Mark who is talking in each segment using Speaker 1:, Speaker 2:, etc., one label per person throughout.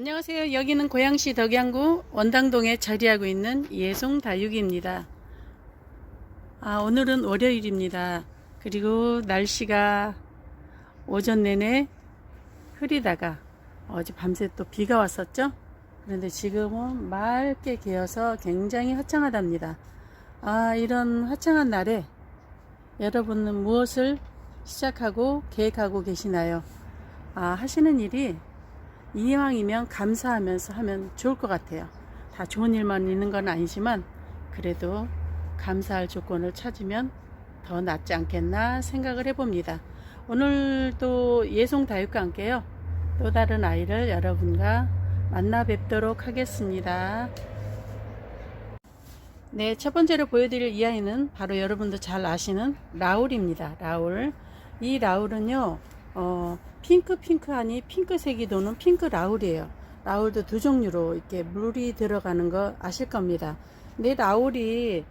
Speaker 1: 안녕하세요. 여기는 고양시 덕양구 원당동에 자리하고 있는 예송 다육이입니다. 아, 오늘은 월요일입니다. 그리고 날씨가 오전 내내 흐리다가 어제 밤새 또 비가 왔었죠? 그런데 지금은 맑게 개어서 굉장히 화창하답니다. 아, 이런 화창한 날에 여러분은 무엇을 시작하고 계획하고 계시나요? 아, 하시는 일이 이왕이면 감사하면서 하면 좋을 것 같아요. 다 좋은 일만 있는 건 아니지만 그래도 감사할 조건을 찾으면 더 낫지 않겠나 생각을 해봅니다. 오늘도 예송 다육과 함께요. 또 다른 아이를 여러분과 만나 뵙도록 하겠습니다. 네, 첫 번째로 보여드릴 이 아이는 바로 여러분도 잘 아시는 라울입니다. 라울. 이 라울은요, 어, 핑크 핑크하니 핑크색이 도는 핑크 라울이에요. 라울도 두 종류로 이렇게 물이 들어가는 거 아실 겁니다. 근데 라울이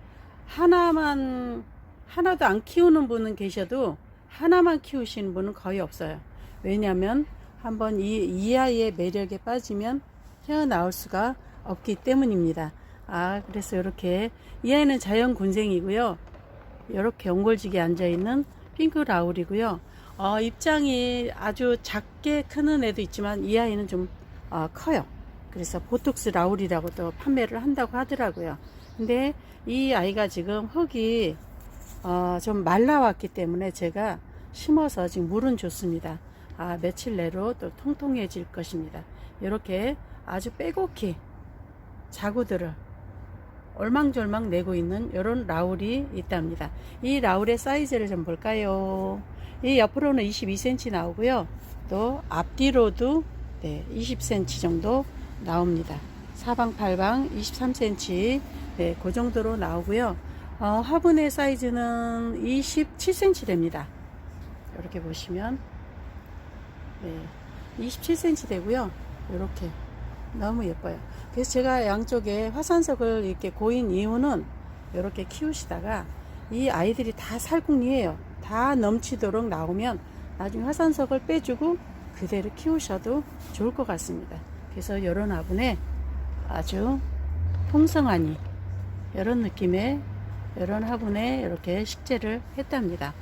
Speaker 1: 하나만 하나도 안 키우는 분은 계셔도 하나만 키우시는 분은 거의 없어요. 왜냐하면 한번 이, 이 아이의 매력에 빠지면 헤어나올 수가 없기 때문입니다. 아, 그래서 이렇게 이 아이는 자연 군생이고요. 이렇게 옹골지게 앉아 있는 핑크 라울이고요. 어, 입장이 아주 작게 크는 애도 있지만 이 아이는 좀 어, 커요. 그래서 보톡스 라울이라고 또 판매를 한다고 하더라고요. 근데 이 아이가 지금 흙이 어, 좀 말라왔기 때문에 제가 심어서 지금 물은 좋습니다. 아, 며칠 내로 또 통통해질 것입니다. 이렇게 아주 빼곡히 자구들을 얼망졸망 내고 있는 이런 라울이 있답니다. 이 라울의 사이즈를 좀 볼까요? 이 옆으로는 22cm 나오고요. 또 앞뒤로도 네, 20cm 정도 나옵니다. 사방팔방 23cm 네, 그 정도로 나오고요. 어, 화분의 사이즈는 27cm 됩니다. 이렇게 보시면 네, 27cm 되고요. 이렇게 너무 예뻐요. 그래서 제가 양쪽에 화산석을 이렇게 고인 이유는 이렇게 키우시다가 이 아이들이 다 살궁리예요. 다 넘치도록 나오면 나중에 화산석을 빼주고 그대로 키우셔도 좋을 것 같습니다. 그래서 이런 화분에 아주 풍성하니 이런 느낌의 이런 화분에 이렇게 식재를 했답니다.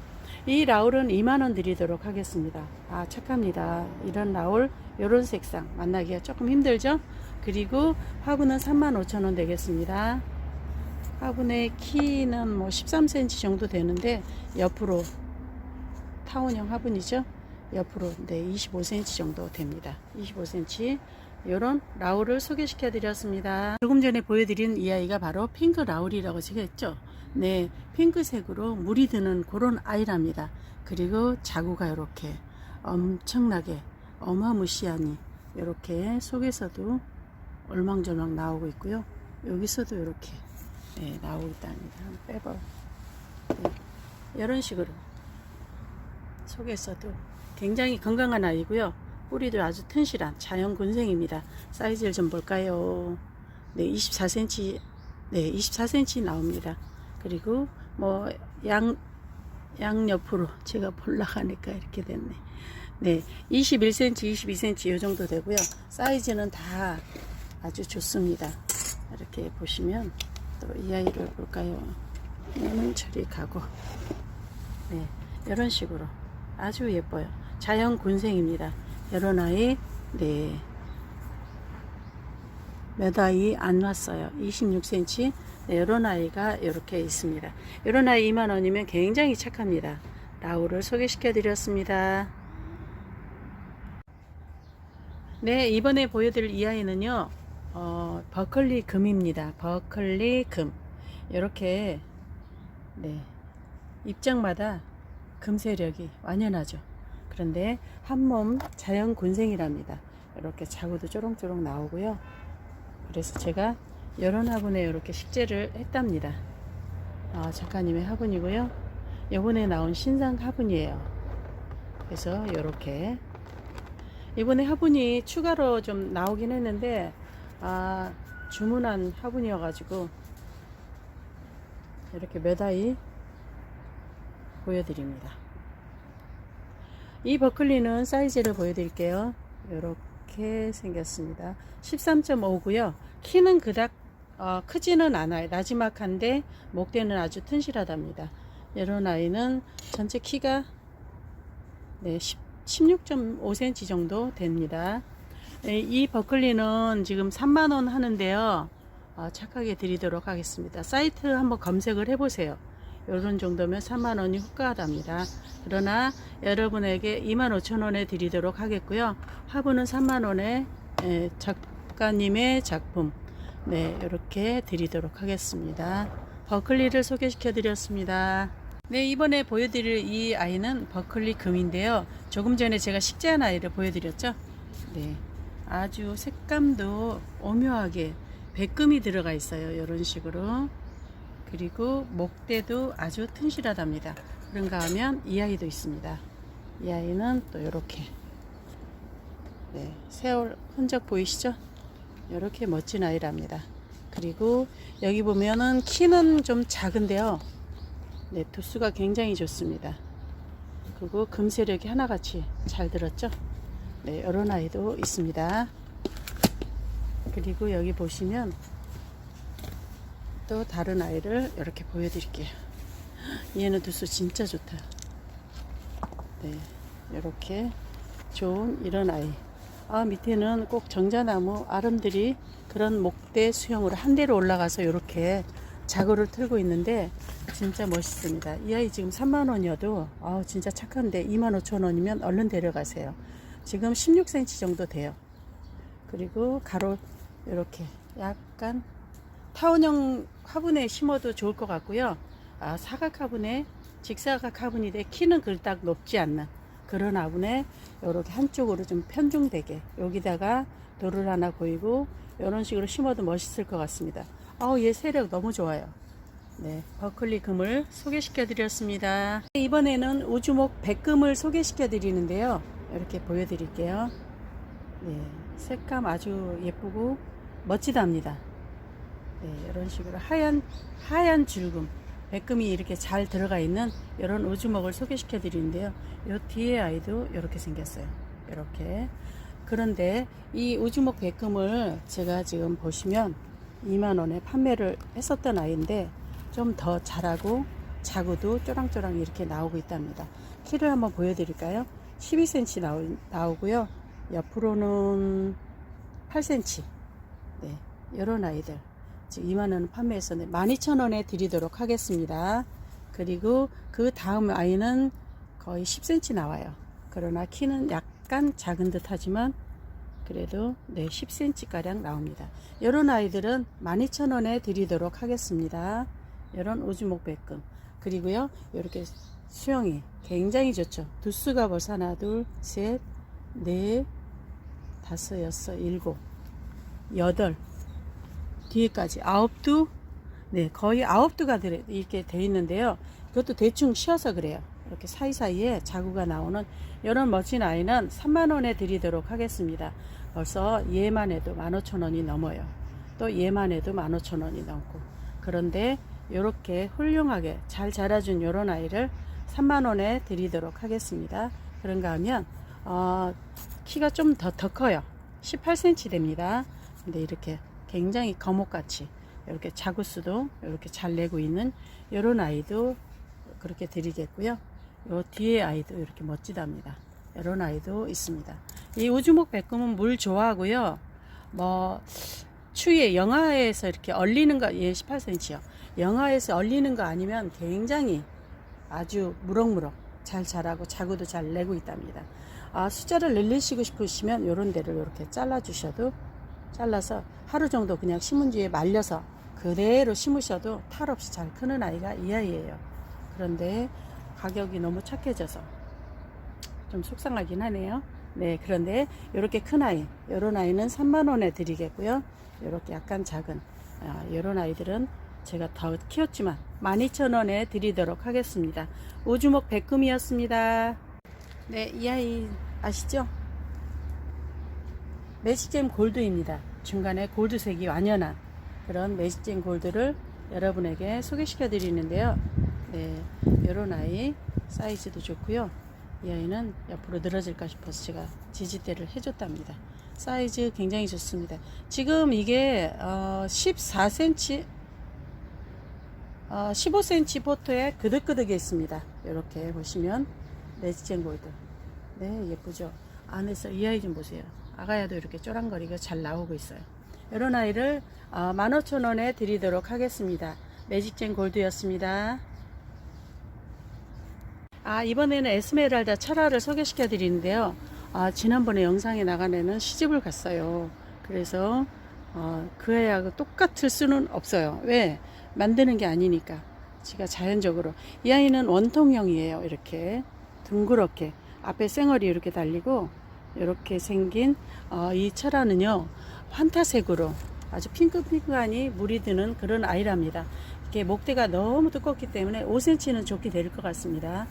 Speaker 1: 이 라울은 2만원 드리도록 하겠습니다. 아, 착합니다. 이런 라울, 이런 색상 만나기가 조금 힘들죠? 그리고 화분은 35,000원 되겠습니다. 화분의 키는 뭐 13cm 정도 되는데 옆으로 타원형 화분이죠. 옆으로 네 25cm 정도 됩니다. 25cm 이런 라울을 소개시켜 드렸습니다. 조금 전에 보여드린 이 아이가 바로 핑크 라울이라고 제가 했죠. 네, 핑크색으로 물이 드는 그런 아이랍니다. 그리고 자구가 이렇게 엄청나게 어마무시하니 이렇게 속에서도 얼망절망 나오고 있고요. 여기서도 이렇게 네, 나오고 있답니다. 한번 빼봐. 네, 이런 식으로 속에서도 굉장히 건강한 아이고요. 뿌리도 아주 튼실한 자연 군생입니다. 사이즈를 좀 볼까요? 네, 24cm, 네, 24cm 나옵니다. 그리고 뭐 양, 양 옆으로 제가 볼락하니까 이렇게 됐네. 네, 21cm, 22cm 이 정도 되고요. 사이즈는 다 아주 좋습니다. 이렇게 보시면 또 이 아이를 볼까요? 얘는 저리 가고, 네, 이런 식으로 아주 예뻐요. 자연 군생입니다. 이런 아이, 네. 몇 아이 안 왔어요. 26cm. 네, 이런 아이가 이렇게 있습니다. 이런 아이 2만원이면 굉장히 착합니다. 라우를 소개시켜 드렸습니다. 네, 이번에 보여드릴 이 아이는요, 어, 버클리 금입니다. 버클리 금. 이렇게, 네, 입장마다 금세력이 완연하죠. 그런데 한 몸 자연 군생이랍니다. 이렇게 자구도 쪼롱쪼롱 나오고요. 그래서 제가 이런 화분에 이렇게 식재를 했답니다. 아, 작가님의 화분이고요. 이번에 나온 신상 화분이에요. 그래서 이렇게 이번에 화분이 추가로 좀 나오긴 했는데 아, 주문한 화분이어가지고 이렇게 몇 아이 보여드립니다. 이 버클리는 사이즈를 보여드릴게요. 이렇게 생겼습니다. 13.5고요. 키는 그닥 어, 크지는 않아요. 나지막한데 목대는 아주 튼실하답니다. 이런 아이는 전체 키가 네, 16.5cm 정도 됩니다. 네, 이 버클리는 지금 3만원 하는데요. 어, 착하게 드리도록 하겠습니다. 사이트 한번 검색을 해보세요. 요런 정도면 3만원이 후가하답니다. 그러나 여러분에게 25,000원에 드리도록 하겠고요. 화분은 3만원에 작가님의 작품 네 이렇게 드리도록 하겠습니다. 버클리를 소개시켜 드렸습니다. 네 이번에 보여드릴 이 아이는 버클리 금인데요. 조금 전에 제가 식재한 아이를 보여드렸죠. 네 아주 색감도 오묘하게 백금이 들어가 있어요. 이런 식으로 그리고 목대도 아주 튼실하답니다. 그런가 하면 이 아이도 있습니다. 이 아이는 또 이렇게 네, 세월 흔적 보이시죠? 이렇게 멋진 아이랍니다. 그리고 여기 보면은 키는 좀 작은데요. 네, 두수가 굉장히 좋습니다. 그리고 금세력이 하나같이 잘 들었죠? 네, 이런 아이도 있습니다. 그리고 여기 보시면 또 다른 아이를 이렇게 보여드릴게요. 얘는 두수 진짜 좋다. 네, 이렇게 좋은 이런 아이. 아, 밑에는 꼭 정자나무 아름들이 그런 목대 수형으로 한 대로 올라가서 이렇게 자구를 틀고 있는데 진짜 멋있습니다. 이 아이 지금 3만 원이어도 아 진짜 착한데 2만 5천 원이면 얼른 데려가세요. 지금 16cm 정도 돼요. 그리고 가로 이렇게 약간 타원형 화분에 심어도 좋을 것 같고요. 아, 사각 화분에 직사각 화분이 돼 키는 그닥 높지 않는 그런 화분에 이렇게 한쪽으로 좀 편중되게 여기다가 돌을 하나 보이고 이런 식으로 심어도 멋있을 것 같습니다. 아우 얘 세력 너무 좋아요. 네, 버클리 금을 소개시켜 드렸습니다. 이번에는 우주목 백금을 소개시켜 드리는데요. 이렇게 보여 드릴게요. 네, 색감 아주 예쁘고 멋지답니다. 네, 이런 식으로 하얀 하얀 줄금 백금이 이렇게 잘 들어가 있는 이런 우주목을 소개시켜 드리는데요. 이 뒤에 아이도 이렇게 생겼어요. 이렇게 그런데 이 우주목 백금을 제가 지금 보시면 2만원에 판매를 했었던 아이인데 좀 더 자라고 자구도 쪼랑쪼랑 이렇게 나오고 있답니다. 키를 한번 보여드릴까요? 12cm 나오, 나오고요. 옆으로는 8cm. 네, 이런 아이들. 지금 2만원 판매했었는데 12,000원에 드리도록 하겠습니다. 그리고 그 다음 아이는 거의 10cm 나와요. 그러나 키는 약간 작은 듯 하지만 그래도 네 10cm 가량 나옵니다. 이런 아이들은 12,000원에 드리도록 하겠습니다. 이런 우주목 백금 그리고요 이렇게 수영이 굉장히 좋죠. 두수가 벌써 하나 둘셋넷 다섯 여섯 일곱 여덟 뒤에까지 아홉 두 네, 거의 아홉 두가 들- 이렇게 돼 있는데요. 그것도 대충 쉬어서 그래요. 이렇게 사이사이에 자구가 나오는 이런 멋진 아이는 3만원에 드리도록 하겠습니다. 벌써 얘만 해도 15,000원이 넘어요. 또 얘만 해도 15,000원이 넘고. 그런데 이렇게 훌륭하게 잘 자라준 이런 아이를 3만원에 드리도록 하겠습니다. 그런가 하면, 어, 키가 좀 더더 커요. 18cm 됩니다. 근데 이렇게 굉장히 거목같이 이렇게 자구수도 이렇게 잘 내고 있는 이런 아이도 그렇게 드리겠고요. 요 뒤에 아이도 이렇게 멋지답니다. 이런 아이도 있습니다. 이 우주목 백금은 물 좋아하고요. 뭐 추위에 영하에서 이렇게 얼리는 거, 예, 18cm요. 영하에서 얼리는 거 아니면 굉장히 아주 무럭무럭 잘 자라고 자구도 잘 내고 있답니다. 아, 숫자를 늘리시고 싶으시면 이런 데를 이렇게 잘라 주셔도 잘라서 하루 정도 그냥 신문지에 말려서 그대로 심으셔도 탈 없이 잘 크는 아이가 이 아이예요. 그런데 가격이 너무 착해져서 좀 속상하긴 하네요. 네, 그런데 이렇게 큰 아이, 이런 아이는 3만 원에 드리겠고요. 이렇게 약간 작은 아, 이런 아이들은 제가 더 키웠지만 12,000원에 드리도록 하겠습니다. 우주목 백금이었습니다. 네, 이 아이 아시죠? 매직잼 골드입니다. 중간에 골드색이 완연한 그런 매직잼 골드를 여러분에게 소개시켜 드리는데요. 네, 이런 아이 사이즈도 좋고요. 이 아이는 옆으로 늘어질까 싶어서 제가 지지대를 해줬답니다. 사이즈 굉장히 좋습니다. 지금 이게 어, 14cm, 어, 15cm 포토에 그득그득 있습니다. 이렇게 보시면 레지젠 골드. 네, 예쁘죠? 안에서 이 아이 좀 보세요. 아가야도 이렇게 쪼랑거리가 잘 나오고 있어요. 이런 아이를 어, 15,000원에 드리도록 하겠습니다. 매직젠 골드였습니다. 아, 이번에는 에스메랄다 철화를 소개시켜 드리는데요. 아, 지난번에 영상에 나간 애는 시집을 갔어요. 그래서 어, 그 애하고 똑같을 수는 없어요. 왜? 만드는 게 아니니까. 제가 자연적으로. 이 아이는 원통형이에요. 이렇게 둥그렇게 앞에 쌩얼이 이렇게 달리고 이렇게 생긴 어, 이 철화는요 환타색으로 아주 핑크핑크하니 물이 드는 그런 아이랍니다. 이게 목대가 너무 두껍기 때문에 5cm는 좋게 될 것 같습니다.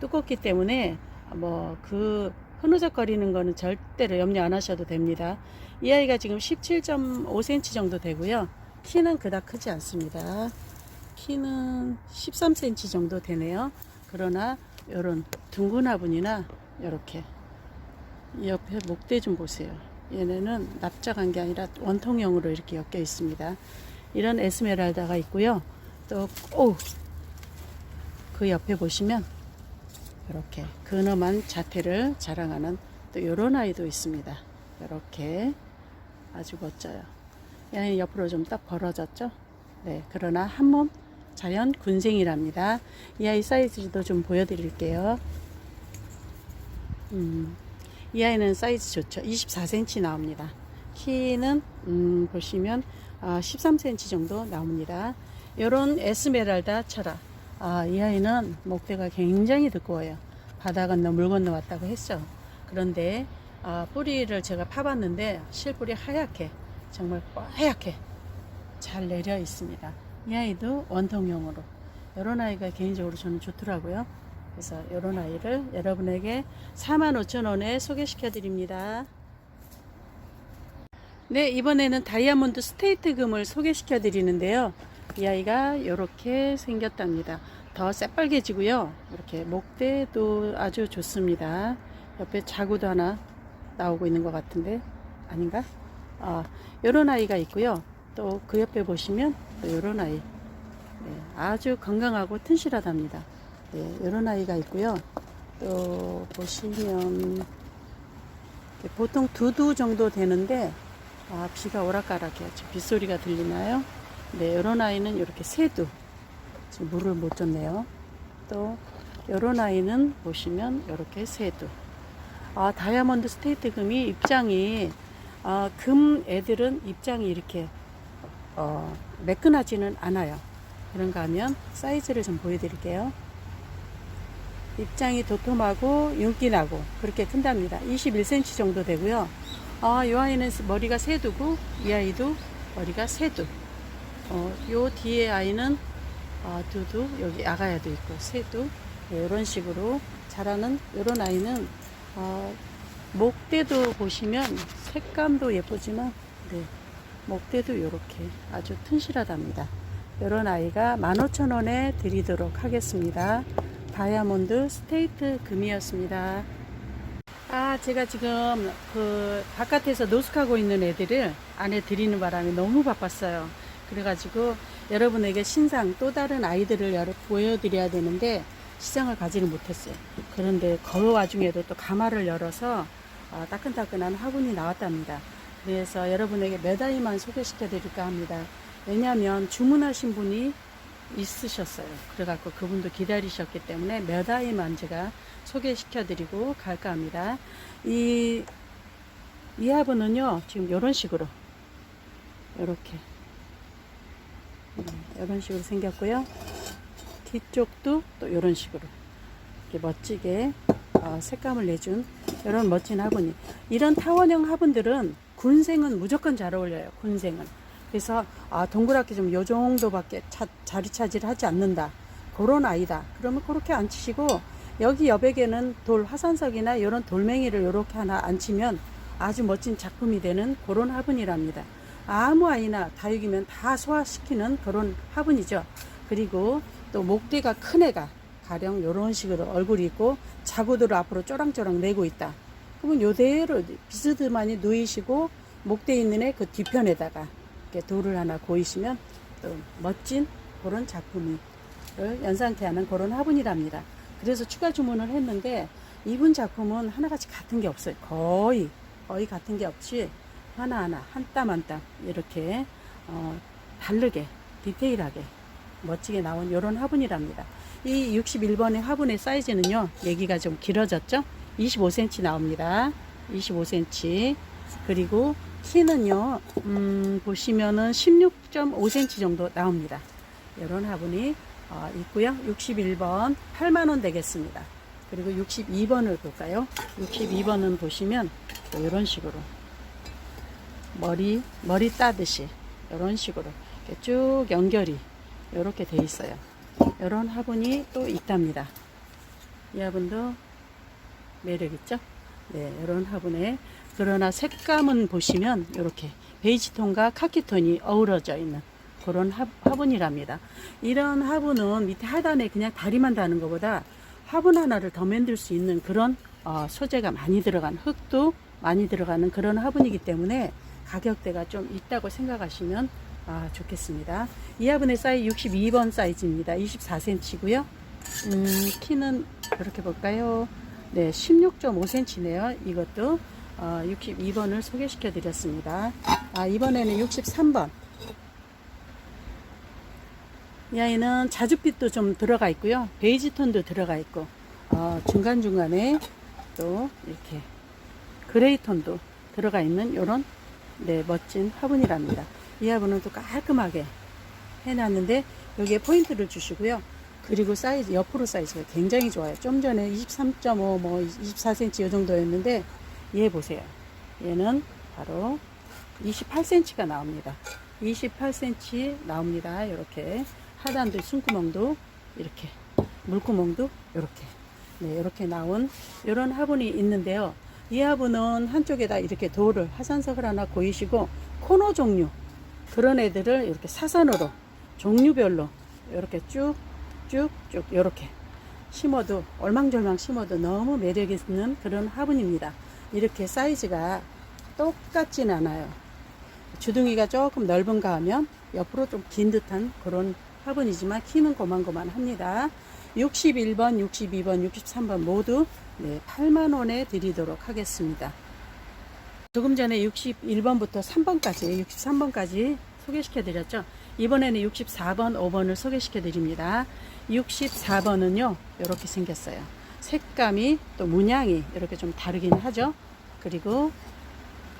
Speaker 1: 두껍기 때문에 뭐 그 흐느적거리는 거는 절대로 염려 안 하셔도 됩니다. 이 아이가 지금 17.5cm 정도 되고요. 키는 그닥 크지 않습니다. 키는 13cm 정도 되네요. 그러나 이런 둥근 화분이나 이렇게 옆에 목대 좀 보세요. 얘네는 납작한 게 아니라 원통형으로 이렇게 엮여 있습니다. 이런 에스메랄다가 있고요. 또, 오! 그 옆에 보시면 이렇게 근엄한 자태를 자랑하는 또 이런 아이도 있습니다. 이렇게 아주 멋져요. 얘는 옆으로 좀 딱 벌어졌죠? 네, 그러나 한 몸 자연 군생이랍니다. 이 아이 사이즈도 좀 보여드릴게요. 음, 이 아이는 사이즈 좋죠. 24cm 나옵니다. 키는 음, 보시면 아, 13cm 정도 나옵니다. 요런 에스메랄다 철아. 아, 이 아이는 목대가 굉장히 두꺼워요. 바다 건너 물 건너 왔다고 했죠. 그런데 아, 뿌리를 제가 파봤는데 실뿌리 하얗게 정말 하얗게 잘 내려 있습니다. 이 아이도 원통형으로 이런 아이가 개인적으로 저는 좋더라고요. 그래서 이런 아이를 여러분에게 45,000원에 소개시켜 드립니다. 네, 이번에는 다이아몬드 스테이트 금을 소개시켜 드리는데요. 이 아이가 이렇게 생겼답니다. 더 새빨개지고요. 이렇게 목대도 아주 좋습니다. 옆에 자구도 하나 나오고 있는 것 같은데 아닌가? 아, 이런 아이가 있고요. 또 그 옆에 보시면 또 이런 아이. 네, 아주 건강하고 튼실하답니다. 네, 이런 아이가 있고요. 또 보시면 보통 두두 정도 되는데 아, 비가 오락가락해요. 빗소리가 들리나요? 네, 이런 아이는 이렇게 세두. 지금 물을 못 줬네요. 또 이런 아이는 보시면 이렇게 세두. 아, 다이아몬드 스테이트 금이 입장이 아, 금 애들은 입장이 이렇게 어, 매끈하지는 않아요. 그런가 하면 사이즈를 좀 보여드릴게요. 입장이 도톰하고 윤기나고 그렇게 큰답니다. 21cm 정도 되고요. 아, 이 아이는 머리가 세두고 이 아이도 머리가 세두. 어, 요 뒤에 아이는 아, 두두 여기 아가야도 있고 세두 네, 이런 식으로 자라는 이런 아이는 어, 목대도 보시면 색감도 예쁘지만 네, 목대도 이렇게 아주 튼실하답니다. 이런 아이가 15,000원에 드리도록 하겠습니다. 다이아몬드 스테이트 금이었습니다. 아, 제가 지금 그 바깥에서 노숙하고 있는 애들을 안에 드리는 바람에 너무 바빴어요. 그래가지고 여러분에게 신상 또 다른 아이들을 보여드려야 되는데 시장을 가지는 못했어요. 그런데 그 와중에도 또 가마를 열어서 아, 따끈따끈한 화분이 나왔답니다. 그래서 여러분에게 몇 아이만 소개시켜 드릴까 합니다. 왜냐하면 주문하신 분이 있으셨어요. 그래갖고 그분도 기다리셨기 때문에 몇 아이만 제가 소개시켜 드리고 갈까 합니다. 이, 이 화분은요, 지금 이런 식으로, 이렇게, 이런 식으로 생겼고요. 뒤쪽도 또 이런 식으로, 이렇게 멋지게 어, 색감을 내준 이런 멋진 화분이. 이런 타원형 화분들은 군생은 무조건 잘 어울려요. 군생은. 그래서 아 동그랗게 좀 요 정도밖에 차, 자리 차지를 하지 않는다. 그런 아이다. 그러면 그렇게 앉히시고 여기 여백에는 돌 화산석이나 이런 돌멩이를 이렇게 하나 앉히면 아주 멋진 작품이 되는 그런 화분이랍니다. 아무 아이나 다육이면 다 소화시키는 그런 화분이죠. 그리고 또 목대가 큰 애가 가령 이런 식으로 얼굴이 있고 자구들을 앞으로 쪼랑쪼랑 내고 있다. 그러면 요대로 비스듬하니 누이시고 목대 있는 애 그 뒤편에다가 이렇게 돌을 하나 고이시면 또 멋진 그런 작품을 연상케 하는 그런 화분이랍니다. 그래서 추가 주문을 했는데 이분 작품은 하나같이 같은 게 없어요. 거의 거의 같은 게 없이 하나하나 한 땀 한 땀 이렇게 어, 다르게 디테일하게 멋지게 나온 이런 화분이랍니다. 이 61번의 화분의 사이즈는요, 얘기가 좀 길어졌죠? 25cm 나옵니다. 25cm. 그리고 키는요, 음, 보시면은 16.5cm 정도 나옵니다. 이런 화분이 어, 있고요. 61번 8만원 되겠습니다. 그리고 62번을 볼까요? 62번은 보시면 또 이런 식으로 머리, 머리 따듯이 이런 식으로 쭉 연결이 이렇게 돼 있어요. 이런 화분이 또 있답니다. 이 화분도 매력 있죠? 네, 이런 화분에 그러나 색감은 보시면 이렇게 베이지 톤과 카키 톤이 어우러져 있는 그런 화, 화분이랍니다. 이런 화분은 밑에 하단에 그냥 다리만 다는 것보다 화분 하나를 더 만들 수 있는 그런 어, 소재가 많이 들어간 흙도 많이 들어가는 그런 화분이기 때문에 가격대가 좀 있다고 생각하시면 아, 좋겠습니다. 이 화분의 사이즈 62번 사이즈입니다. 24cm고요. 음, 키는 이렇게 볼까요? 네, 16.5cm네요. 이것도 어, 62번을 소개시켜 드렸습니다. 아, 이번에는 63번. 이 아이는 자줏빛도 좀 들어가 있고요. 베이지 톤도 들어가 있고, 어, 중간중간에 또 이렇게 그레이 톤도 들어가 있는 이런 네, 멋진 화분이랍니다. 이 화분은 또 깔끔하게 해놨는데 여기에 포인트를 주시고요. 그리고 사이즈, 옆으로 사이즈가 굉장히 좋아요. 좀 전에 23.5, 뭐 24cm 이 정도였는데 얘 보세요. 얘는 바로 28cm가 나옵니다. 28cm 나옵니다. 이렇게 하단도 숨구멍도 이렇게 물구멍도 이렇게 네, 이렇게 나온 이런 화분이 있는데요. 이 화분은 한쪽에다 이렇게 돌을 화산석을 하나 고이시고 코너 종류 그런 애들을 이렇게 사선으로 종류별로 이렇게 쭉쭉쭉 이렇게 심어도 얼망졸망 심어도 너무 매력 있는 그런 화분입니다. 이렇게 사이즈가 똑같진 않아요. 주둥이가 조금 넓은가 하면 옆으로 좀 긴 듯한 그런 화분이지만 키는 고만고만 합니다. 61번, 62번, 63번 모두 네, 8만 원에 드리도록 하겠습니다. 조금 전에 61번부터 3번까지, 63번까지 소개시켜 드렸죠. 이번에는 64번, 5번을 소개시켜 드립니다. 64번은요, 이렇게 생겼어요. 색감이 또 문양이 이렇게 좀 다르긴 하죠. 그리고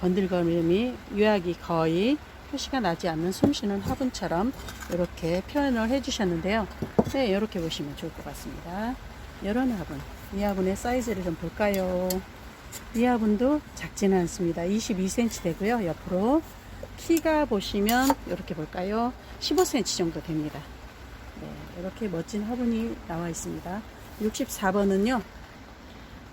Speaker 1: 번들거림이 유약이 거의 표시가 나지 않는 숨쉬는 화분처럼 이렇게 표현을 해주셨는데요. 네, 이렇게 보시면 좋을 것 같습니다. 이런 화분, 이 화분의 사이즈를 좀 볼까요? 이 화분도 작지는 않습니다. 22cm 되고요. 옆으로 키가 보시면 이렇게 볼까요? 15cm 정도 됩니다. 네, 이렇게 멋진 화분이 나와 있습니다. 64번은요.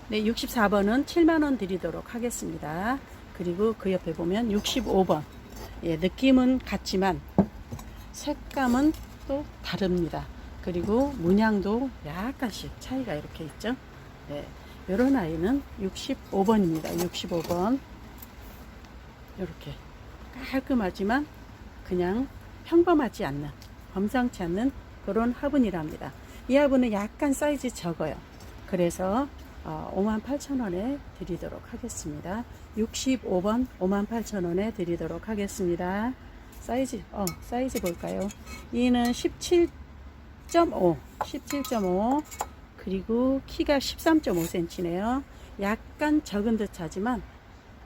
Speaker 1: 네, 64번은 7만원 드리도록 하겠습니다. 그리고 그 옆에 보면 65번. 예, 느낌은 같지만 색감은 또 다릅니다. 그리고 문양도 약간씩 차이가 이렇게 있죠. 네, 이런 아이는 65번입니다. 65번. 이렇게 깔끔하지만 그냥 평범하지 않는 범상치 않는 그런 화분이랍니다. 이 화분은 약간 사이즈 적어요. 그래서 어, 58,000원에 드리도록 하겠습니다. 65번 58,000원에 드리도록 하겠습니다. 사이즈, 어, 사이즈 볼까요? 이는 17.5, 17.5, 그리고 키가 13.5cm네요. 약간 적은 듯 하지만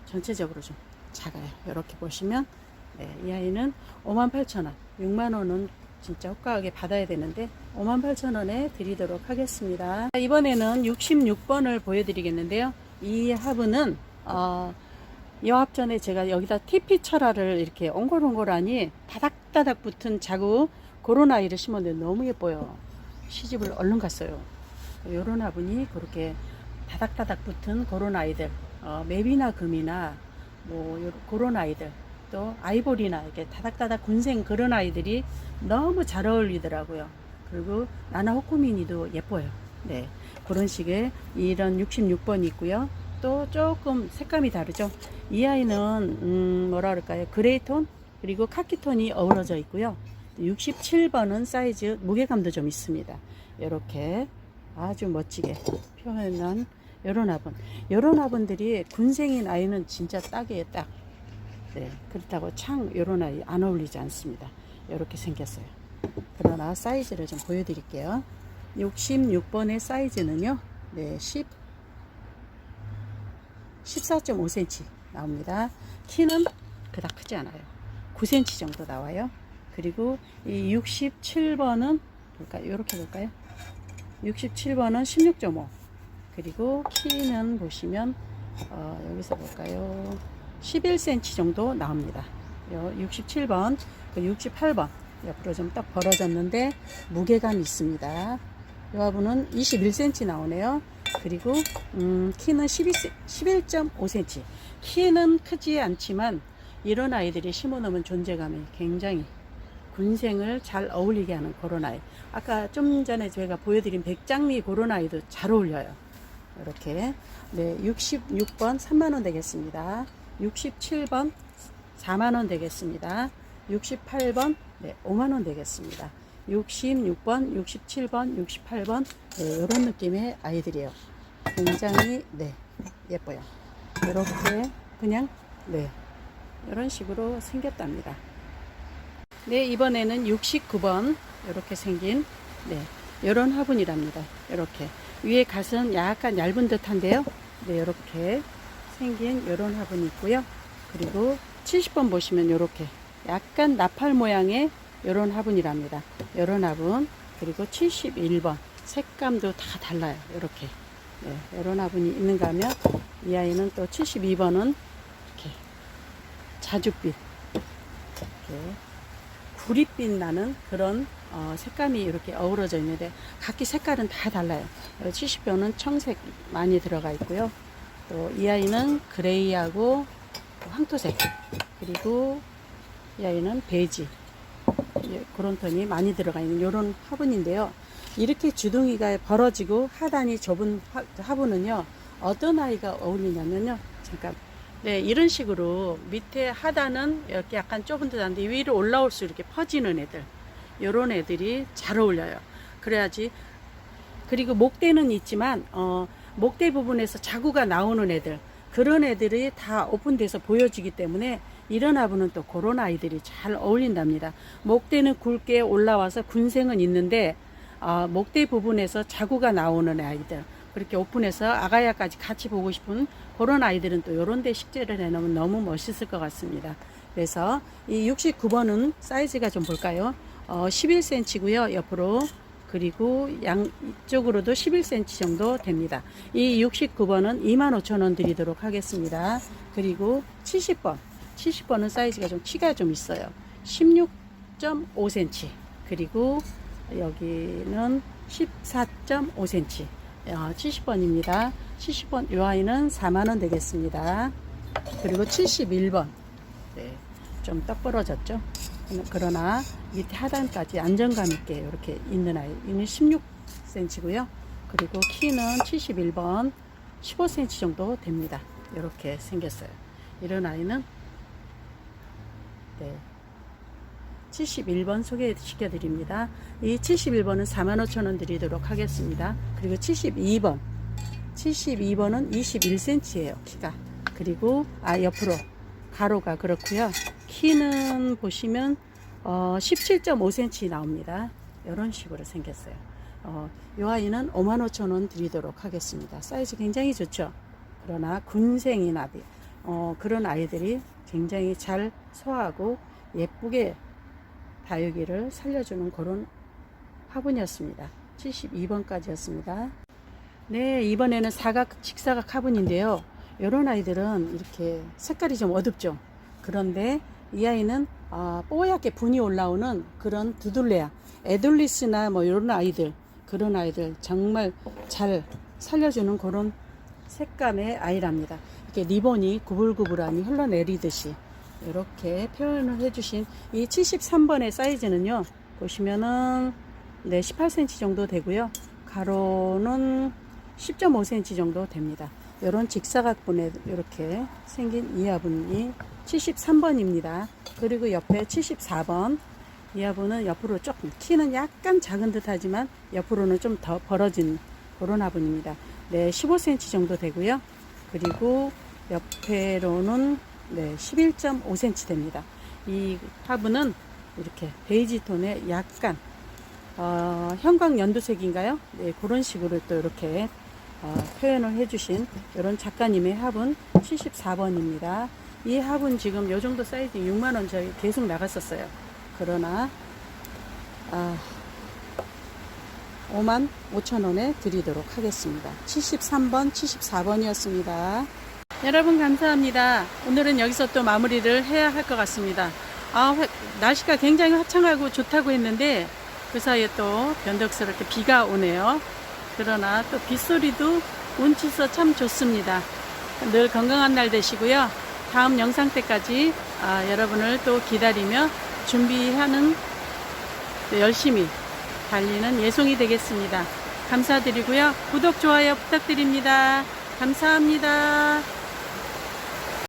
Speaker 1: 전체적으로 좀 작아요. 이렇게 보시면, 네, 이 아이는 58,000원, 6만원은 진짜 호가하게 받아야 되는데 58,000원에 드리도록 하겠습니다. 이번에는 66번을 보여드리겠는데요. 이 화분은 어, 여합 전에 제가 여기다 TP 철화를 이렇게 옹골옹골하니 다닥다닥 붙은 자구 그런 아이를 심었는데 너무 예뻐요. 시집을 얼른 갔어요. 요런 화분이 그렇게 다닥다닥 붙은 그런 아이들 어, 맵이나 금이나 뭐 요- 그런 아이들 또 아이보리나 이렇게 다닥다닥 군생 그런 아이들이 너무 잘 어울리더라고요. 그리고 나나 호쿠미니도 예뻐요. 네. 그런 식의 이런 66번이 있고요. 이것도 조금 색감이 다르죠. 이 아이는 음, 뭐라 그럴까요? 그레이톤 그리고 카키톤이 어우러져 있고요. 67번은 사이즈 무게감도 좀 있습니다. 이렇게 아주 멋지게 표현한 이런 화분. 이런 화분들이 군생인 아이는 진짜 딱이에요, 딱. 네, 그렇다고 창 이런 아이 안 어울리지 않습니다. 이렇게 생겼어요. 그러나 사이즈를 좀 보여드릴게요. 66번의 사이즈는요, 네, 10, 14.5cm 나옵니다. 키는 그닥 크지 않아요. 9cm 정도 나와요. 그리고 이 67번은 볼까요? 이렇게 볼까요? 67번은 16.5. 그리고 키는 보시면 어, 여기서 볼까요? 11cm 정도 나옵니다. 요 67번, 그 68번 옆으로 좀 딱 벌어졌는데 무게감이 있습니다. 이 화분은 21cm 나오네요. 그리고 음, 키는 12, 11.5cm. 키는 크지 않지만 이런 아이들이 심어놓으면 존재감이 굉장히 군생을 잘 어울리게 하는 그런 아이. 아까 좀 전에 제가 보여드린 백장미 그런 아이도 잘 어울려요. 이렇게 네 66번 3만원 되겠습니다 67번 4만원 되겠습니다 68번 네 5만원 되겠습니다. 66번 67번 68번 네, 이런 느낌의 아이들이에요. 굉장히 네 예뻐요. 이렇게 그냥 네 이런 식으로 생겼답니다. 네 이번에는 69번 이렇게 생긴 네 이런 화분이랍니다. 이렇게. 위에 갓은 약간 얇은 듯한데요. 네, 이렇게 생긴 이런 화분이 있고요. 그리고 70번 보시면 이렇게 약간 나팔 모양의 이런 화분이랍니다. 이런 화분 그리고 71번 색감도 다 달라요. 이렇게 네, 이런 화분이 있는가 하면 이 아이는 또 72번은 이렇게 자줏빛 이렇게 구릿빛 나는 그런 어, 색감이 이렇게 어우러져 있는데 각기 색깔은 다 달라요. 70변은 청색 많이 들어가 있고요. 또 이 아이는 그레이하고 황토색 그리고 이 아이는 베이지 예, 그런 톤이 많이 들어가 있는 이런 화분인데요. 이렇게 주둥이가 벌어지고 하단이 좁은 화, 화분은요 어떤 아이가 어울리냐면요 잠깐 네 이런 식으로 밑에 하단은 이렇게 약간 좁은 듯 한데 위로 올라올수록 이렇게 퍼지는 애들 요런 애들이 잘 어울려요. 그래야지. 그리고 목대는 있지만 어, 목대 부분에서 자구가 나오는 애들 그런 애들이 다 오픈돼서 보여지기 때문에 이런 화분은 또 그런 아이들이 잘 어울린답니다. 목대는 굵게 올라와서 군생은 있는데 어, 목대 부분에서 자구가 나오는 아이들 그렇게 오픈해서 아가야까지 같이 보고 싶은 그런 아이들은 또 요런 데 식재를 해놓으면 너무 멋있을 것 같습니다. 그래서 이 69번은 사이즈가 좀 볼까요? 어, 11cm고요. 옆으로 그리고 양 이쪽으로도 11cm 정도 됩니다. 이 69번은 25,000원 드리도록 하겠습니다. 그리고 70번 70번은 사이즈가 좀 키가 좀 있어요. 16.5cm 그리고 여기는 14.5cm 어, 70번입니다. 70번 이 아이는 4만원 되겠습니다. 그리고 71번 네, 좀 떡 벌어졌죠. 그러나 밑에 하단까지 안정감 있게 이렇게 있는 아이. 이는 16cm고요. 그리고 키는 71번 15cm 정도 됩니다. 이렇게 생겼어요. 이런 아이는 네. 71번 소개시켜 드립니다. 이 71번은 45,000원 드리도록 하겠습니다. 그리고 72번 72번은 21cm예요. 키가. 그리고 아 옆으로 가로가 그렇고요. 키는 보시면 어, 17.5cm 나옵니다. 이런 식으로 생겼어요. 어, 이 아이는 55,000원 드리도록 하겠습니다. 사이즈 굉장히 좋죠. 그러나 군생인 아비 어, 그런 아이들이 굉장히 잘 소화하고 예쁘게 다육이를 살려주는 그런 화분이었습니다. 72번까지였습니다. 네, 이번에는 사각, 직사각 화분인데요. 이런 아이들은 이렇게 색깔이 좀 어둡죠. 그런데 이 아이는 어, 뽀얗게 분이 올라오는 그런 두둘레야. 에돌리스나 뭐 이런 아이들, 그런 아이들 정말 잘 살려주는 그런 색감의 아이랍니다. 이렇게 리본이 구불구불하니 흘러내리듯이 이렇게 표현을 해주신 이 73번의 사이즈는요. 보시면은 네 18cm 정도 되고요. 가로는 10.5cm 정도 됩니다. 이런 직사각분에 이렇게 생긴 이 화분이 73번입니다. 그리고 옆에 74번 이 화분은 옆으로 조금 키는 약간 작은 듯 하지만 옆으로는 좀 더 벌어진 그런 화분입니다. 네, 15cm 정도 되고요. 그리고 옆에로는 네, 11.5cm 됩니다. 이 화분은 이렇게 베이지 톤에 약간 어, 형광 연두색인가요? 네, 그런 식으로 또 이렇게 어, 표현을 해주신 이런 작가님의 화분 74번입니다. 이 화분 지금 요 정도 사이즈 6만원 저희 계속 나갔었어요. 그러나, 아, 5만 5천원에 드리도록 하겠습니다. 73번, 74번이었습니다. 여러분 감사합니다. 오늘은 여기서 또 마무리를 해야 할 것 같습니다. 아, 회- 날씨가 굉장히 화창하고 좋다고 했는데 그 사이에 또 변덕스럽게 비가 오네요. 그러나 또 빗소리도 운치서 참 좋습니다. 늘 건강한 날 되시고요. 다음 영상 때까지 아, 여러분을 또 기다리며 준비하는 또 열심히 달리는 예송이 되겠습니다. 감사드리고요. 구독, 좋아요 부탁드립니다. 감사합니다.